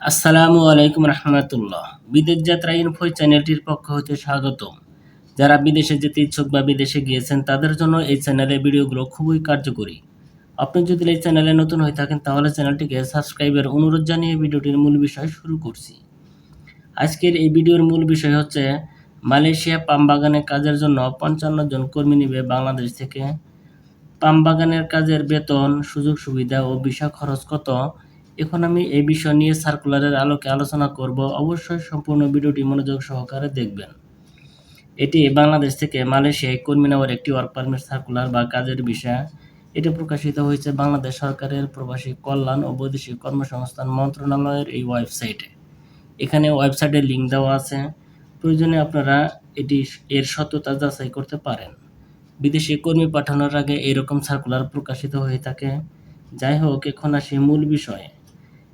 আসসালামু আলাইকুম রহমতুল্লাহ। বিদেশ যাত্রা ইনফো চ্যানেলটির পক্ষ হতে স্বাগতম। যারা বিদেশে যেতে ইচ্ছুক বা বিদেশে গিয়েছেন, তাদের জন্য এই চ্যানেলের ভিডিওগুলো খুবই কার্যকরী। আপনি যদি এই চ্যানেলে নতুন হয়ে থাকেন, তাহলে চ্যানেলটিকে সাবস্ক্রাইবের অনুরোধ জানিয়ে ভিডিওটির মূল বিষয় শুরু করছি। আজকের এই ভিডিওর মূল বিষয় হচ্ছে, মালয়েশিয়া পাম বাগানে কাজের জন্য পঞ্চান্ন জন কর্মী নিবে বাংলাদেশ থেকে। পাম বাগানের কাজের বেতন, সুযোগ সুবিধা ও বিষয় খরচ কত? এখন আমি এই বিষয় নিয়ে সার্কুলারের আলোকে আলোচনা করব। অবশ্যই সম্পূর্ণ ভিডিওটি মনোযোগ সহকারে দেখবেন। এটি বাংলাদেশ থেকে মালয়েশিয়ায় কর্মী নেওয়ার একটি ওয়ার্ক পারমিট সার্কুলার বা কাজের বিষয়। এটি প্রকাশিত হয়েছে বাংলাদেশ সরকারের প্রবাসী কল্যাণ ও বৈদেশিক কর্মসংস্থান মন্ত্রণালয়ের এই ওয়েবসাইটে। এখানে ওয়েবসাইটের লিঙ্ক দেওয়া আছে। প্রয়োজনে আপনারা এটি এর সত্যতা যাচাই করতে পারেন। বিদেশি কর্মী পাঠানোর আগে এরকম সার্কুলার প্রকাশিত হয়ে থাকে। যাই হোক, এখন আসি মূল বিষয়ে।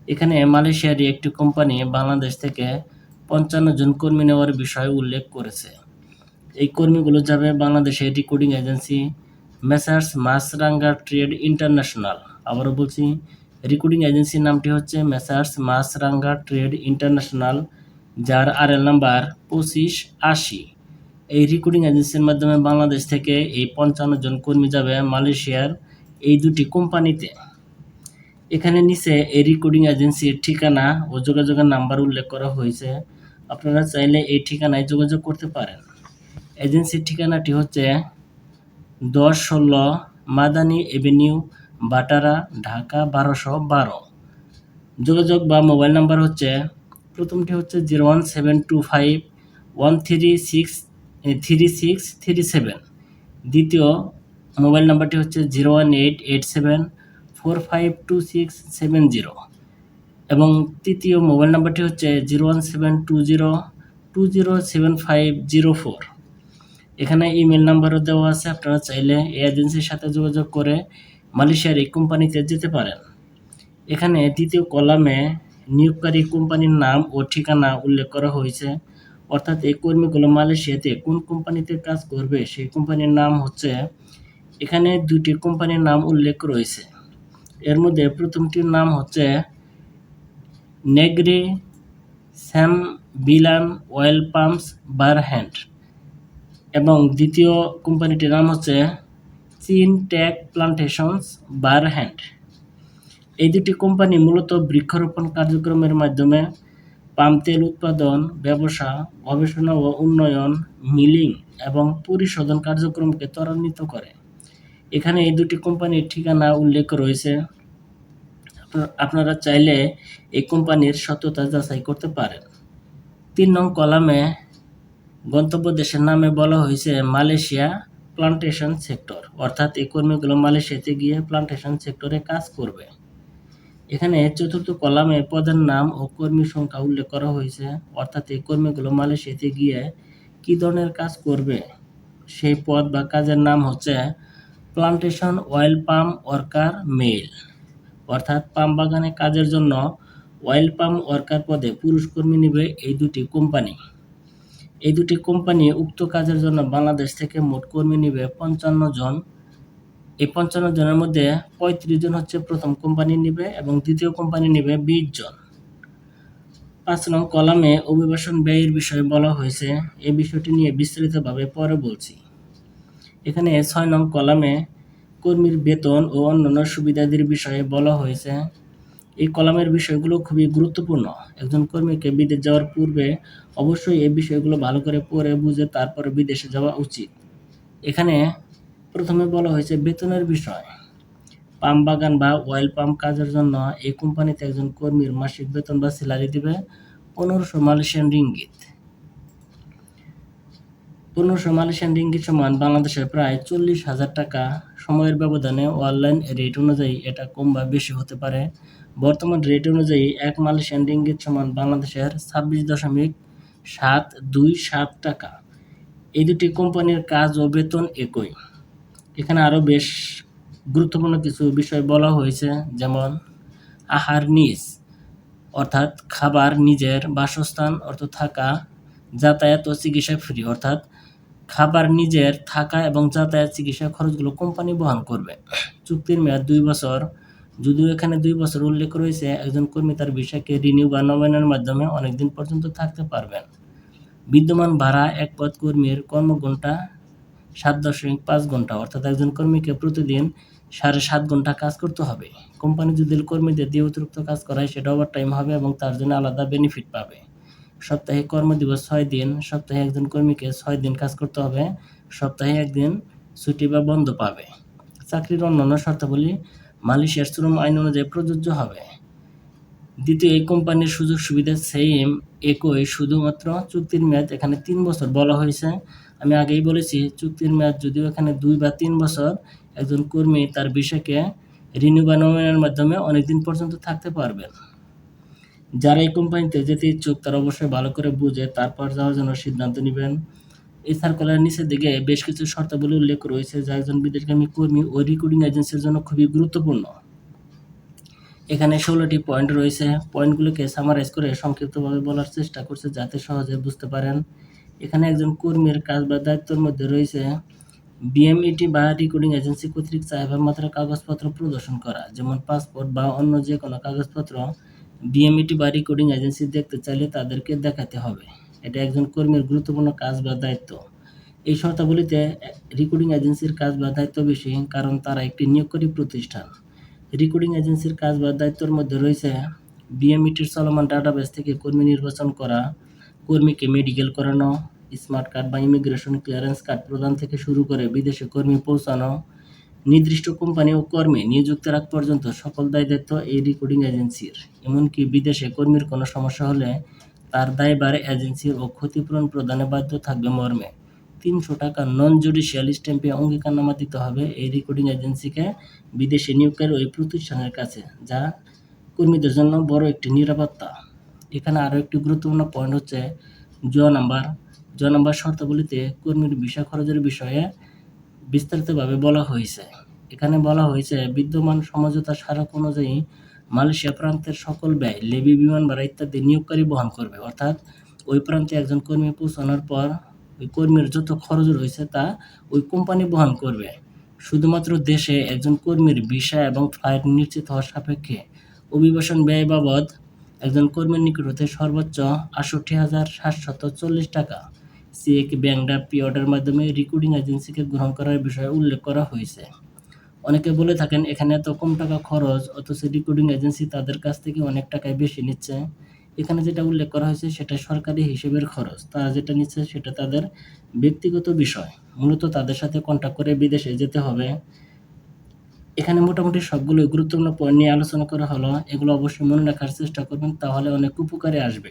এখানে মালয়েশিয়ারই একটি কোম্পানি বাংলাদেশ থেকে পঞ্চান্ন জন কর্মী নেওয়ার বিষয়ে উল্লেখ করেছে। এই কর্মীগুলো যাবে বাংলাদেশের recruiting agency Messrs Masranga trade international. আবারও বলছি রিক্রুটিং এজেন্সির নামটি হচ্ছে মেসার্স মাসরাঙ্গা ট্রেড ইন্টারন্যাশনাল, যার আর এল নাম্বার পঁচিশ আশি। এই রিক্রুটিং এজেন্সির মাধ্যমে বাংলাদেশ থেকে এই পঞ্চান্ন জন কর্মী যাবে মালয়েশিয়ার এই দুটি কোম্পানিতে। এখানে নিচে এই রিক্রুটিং এজেন্সির ঠিকানা ও যোগাযোগের নাম্বার উল্লেখ করা হয়েছে। আপনারা চাইলে এই ঠিকানায় যোগাযোগ করতে পারেন। এজেন্সির ঠিকানাটি হচ্ছে দশ ষোলো মাদানি এভিনিউ, বাটারা, ঢাকা বারোশো বারো। যোগাযোগ বা মোবাইল নাম্বার হচ্ছে, প্রথমটি হচ্ছে zero one seven two five one three six three six three seven. দ্বিতীয় মোবাইল নাম্বারটি হচ্ছে zero one eight eight seven. Four five two six seven zero এবং তৃতীয় মোবাইল নাম্বারটি হচ্ছে zero one seven two zero two zero seven five zero four এখানে email নাম্বারও দেওয়া আছে, আপনারা চাইলে এই এজেন্সির সাথে যোগাযোগ করে মালয়েশিয়ার এই কোম্পানিতে যেতে পারেন। এখানে দ্বিতীয় কলামে নিয়োগকারী কোম্পানির নাম ও ঠিকানা উল্লেখ করা হয়েছে। অর্থাৎ এই কর্মীগুলো মালয়েশিয়াতে কোন কোম্পানিতে কাজ করবে, সেই কোম্পানির নাম হচ্ছে, এখানে দুটি কোম্পানির নাম উল্লেখ রয়েছে। এর মধ্যে প্রথমটির নাম হচ্ছে Negeri Sembilan oil palms Berhad এবং দ্বিতীয় কোম্পানিটির নাম হচ্ছে চীন ট্যাক প্লান্টেশনস বার হ্যান্ড এই দুটি কোম্পানি মূলত বৃক্ষরোপণ কার্যক্রমের মাধ্যমে পাম তেল উৎপাদন, ব্যবসা, গবেষণা ও উন্নয়ন, মিলিং এবং পরিশোধন কার্যক্রমকে ত্বরান্বিত করে। এখানে এই দুটি কোম্পানির ঠিকানা উল্লেখ রয়েছে। আপনারা চাইলে এই কোম্পানির সত্যতা যাচাই করতে পারেন। তিন নং কলামে গন্তব্য দেশের নামে বলা হয়েছে মালয়েশিয়া প্লান্টেশন সেক্টর। অর্থাৎ এই কর্মীগুলো মালয়েশিয়াতে গিয়ে প্লান্টেশন সেক্টরে কাজ করবে। এখানে চতুর্থ কলামে পদের নাম ও কর্মী সংখ্যা উল্লেখ করা হয়েছে। অর্থাৎ এই কর্মীগুলো মালয়েশিয়াতে গিয়ে কী ধরনের কাজ করবে? সেই পদ বা কাজের নাম হচ্ছে plantation, oil palm worker male. অর্থাৎ পাম বাগানে কাজের জন্য অয়েল পাম ওয়ার্কার পদে পুরুষ কর্মী নেবে এই দুটি কোম্পানি। এই দুটি কোম্পানি উক্ত কাজের জন্য বাংলাদেশ থেকে মোট কর্মী নিবে পঞ্চান্ন জন। এই পঞ্চান্ন জনের মধ্যে পঁয়ত্রিশ জন হচ্ছে প্রথম কোম্পানি নিবে এবং দ্বিতীয় কোম্পানি নিবে বিশ জন। পাঁচ নং কলামে অভিবাসন ব্যয়ের বিষয়ে বলা হয়েছে। এই বিষয়টি নিয়ে বিস্তারিতভাবে পরে বলছি। এখানে ছয় নং কলামে কর্মীর বেতন ও অন্যান্য সুবিধাদির বিষয়ে বলা হয়েছে। এই কলামের বিষয়গুলো খুবই গুরুত্বপূর্ণ। একজন কর্মীকে বিদেশ যাওয়ার পূর্বে অবশ্যই এই বিষয়গুলো ভালো করে পড়ে বুঝে তারপরে বিদেশে যাওয়া উচিত। এখানে প্রথমে বলা হয়েছে বেতনের বিষয়। পাম বাগান বা অয়েল পাম্প কাজের জন্য এই কোম্পানিতে একজন কর্মীর মাসিক বেতন বা স্যালারি দেবে পনেরোশো মালয়েশিয়ান রিঙ্গিত। পনেরোশো মালয়েশিয়ান রিঙ্গিত সমান বাংলাদেশের প্রায় চল্লিশ হাজার টাকা। সময়ের ব্যবধানে অনলাইন রেট অনুযায়ী এটা কম বা বেশি হতে পারে। বর্তমান রেট অনুযায়ী এক মালয়েশিয়ান রিঙ্গিত সমান বাংলাদেশের ছাব্বিশ দশমিক সাত দুই সাত টাকা। এই দুটি কোম্পানির কাজ ও বেতন একই। এখানে আরও বেশ গুরুত্বপূর্ণ কিছু বিষয় বলা হয়েছে, যেমন আহার নিজ, অর্থাৎ খাবার নিজের বাসস্থান অর্থ থাকা, যাতায়াত ও চিকিৎসা ফ্রি, অর্থাৎ খাবার নিজের থাকা এবং যাতায়াত চিকিৎসা খরচগুলো কোম্পানি বহন করবে। চুক্তির মেয়াদ দুই বছর। যদিও এখানে দুই বছর উল্লেখ রয়েছে, একজন কর্মী তার বিষয়কে রিনিউ বা নবায়নের মাধ্যমে অনেকদিন পর্যন্ত থাকতে পারবেন। বিদ্যমান ভাড়া এক পদ কর্মীর কর্মঘণ্টা সাত দশমিক পাঁচ ঘণ্টা অর্থাৎ একজন কর্মীকে প্রতিদিন সাড়ে সাত ঘণ্টা কাজ করতে হবে। কোম্পানি যদি কর্মীদের দিয়ে অতিরিক্ত কাজ করায়, সেটা ওভার টাইম হবে এবং তার জন্য আলাদা বেনিফিট পাবে। সপ্তাহে কর্মদিবস ছয় দিন, সপ্তাহে একজন কর্মীকে ছয় দিন কাজ করতে হবে, সপ্তাহে একদিন ছুটি বা বন্ধ পাবে। চাকরির অন্যান্য শর্তাবলী মালয়েশিয়ার শ্রম আইন অনুযায়ী প্রযোজ্য হবে। দ্বিতীয়, এই কোম্পানির সুযোগ সুবিধা সেম, একই, শুধুমাত্র চুক্তির মেয়াদ এখানে তিন বছর বলা হয়েছে। আমি আগেই বলেছি, চুক্তির মেয়াদ যদিও এখানে দুই বা তিন বছর, একজন কর্মী তার বিষয়কে রিনিউ বা নবায়নের মাধ্যমে অনেকদিন পর্যন্ত থাকতে পারবেন। যারা এই কোম্পানিতে যেতে ইচ্ছুক, তারা অবশ্যই ভালো করে বুঝে, তারপর যাওয়ার জন্য সিদ্ধান্ত নেবেন। এই সার্কুলার নিচের দিকে বেশ কিছু শর্তাবলী উল্লেখ রয়েছে, যা একজন বিদেশগামী কর্মী ও রিক্রুটিং এজেন্সির জন্য খুবই গুরুত্বপূর্ণ। এখানে ষোলোটি পয়েন্ট রয়েছে। পয়েন্টগুলোকে সামারাইজ করে সংক্ষিপ্তভাবে বলার চেষ্টা করছে যাতে সহজে বুঝতে পারেন। এখানে একজন কর্মীর কাজ বা দায়িত্বের মধ্যে রয়েছে বিএমইটি বা রেকর্ডিং এজেন্সি কর্তৃক চাহিদা মাত্র কাগজপত্র প্রদর্শন করা, যেমন পাসপোর্ট বা অন্য যে কোনো কাগজপত্র। বিএমইটি বা রিক্রুটিং এজেন্সি দেখতে চাইলে তাদেরকে দেখাতে হবে। এটা একজন কর্মীর গুরুত্বপূর্ণ কাজ বা দায়িত্ব। এই শর্তাবলীতে রিক্রুটিং এজেন্সির কাজ বা দায়িত্ব বেশি কারণ তারা একটি নিয়োগকারী প্রতিষ্ঠান। রিক্রুটিং এজেন্সির কাজ বা দায়িত্বের মধ্যে রয়েছে বিএমইটির চলমান ডাটাবেস থেকে কর্মী নির্বাচন করা, কর্মীকে মেডিকেল করানো স্মার্ট কার্ড বা ইমিগ্রেশন ক্লিয়ারেন্স কার্ড প্রদান থেকে শুরু করে বিদেশে কর্মী পৌঁছানো নির্দিষ্ট কোম্পানি ও কর্মী নিযুক্তের আগ পর্যন্ত সকল দায় দায়িত্ব এই রেকর্ডিং এজেন্সির এমনকি বিদেশে কর্মীর কোনো সমস্যা হলে তার দায় দায়ভার এজেন্সির ও ক্ষতিপূরণ প্রদানে বাধ্য থাকবে মর্মে। তিনশো টাকা নন জুডিশিয়াল স্ট্যাম্পে অঙ্গীকারনামা দিতে হবে এই রেকর্ডিং এজেন্সিকে বিদেশে নিয়োগকারী ওই প্রতিষ্ঠানের কাছে, যা কর্মীদের জন্য বড় একটি নিরাপত্তা। এখানে আরও একটি গুরুত্বপূর্ণ পয়েন্ট হচ্ছে জ নাম্বার। জ নাম্বার শর্তাবলীতে কর্মীর বিষয় খরচের বিষয়ে বিস্তারিতভাবে বলা হয়েছে। এখানে বলা হয়েছে, বিদ্যমান সমঝোতা স্মারক অনুযায়ী মালয়েশিয়া প্রান্তের সকল ব্যয়, লেবি বিমান ভাড়া ইত্যাদি নিয়োগকারী বহন করবে। অর্থাৎ ওই প্রান্তে একজন কর্মী পৌঁছানোর পর ওই কর্মীর যত খরচ রয়েছে তা ওই কোম্পানি বহন করবে। শুধুমাত্র দেশে একজন কর্মীর ভিসা এবং ফ্লাইট নিশ্চিত হওয়ার সাপেক্ষে অভিবাসন ব্যয় বাবদ একজন কর্মীর নিকট হতে সর্বোচ্চ আটষট্টি হাজার সাতশত চল্লিশ টাকা। Cheque bank draft pay order মাধ্যমে রিক্রুটিং এজেন্সিকে গ্রহণ করার বিষয়ে উল্লেখ করা হয়েছে। অনেকে বলে থাকেন, এখানে এত কম টাকা খরচ, অথচ রিক্রুটিং এজেন্সি তাদের কাছ থেকে অনেক টাকায় বেশি নিচ্ছে। এখানে যেটা উল্লেখ করা হয়েছে, সেটা সরকারি হিসেবের খরচ। তারা যেটা নিচ্ছে, সেটা তাদের ব্যক্তিগত বিষয়। মূলত তাদের সাথে কন্ট্যাক্ট করে বিদেশে যেতে হবে। এখানে মোটামুটি সবগুলো গুরুত্বপূর্ণ পয়েন্ট নিয়ে আলোচনা করা হলো। এগুলো অবশ্যই মনে রাখার চেষ্টা করবেন, তাহলে অনেক উপকারে আসবে।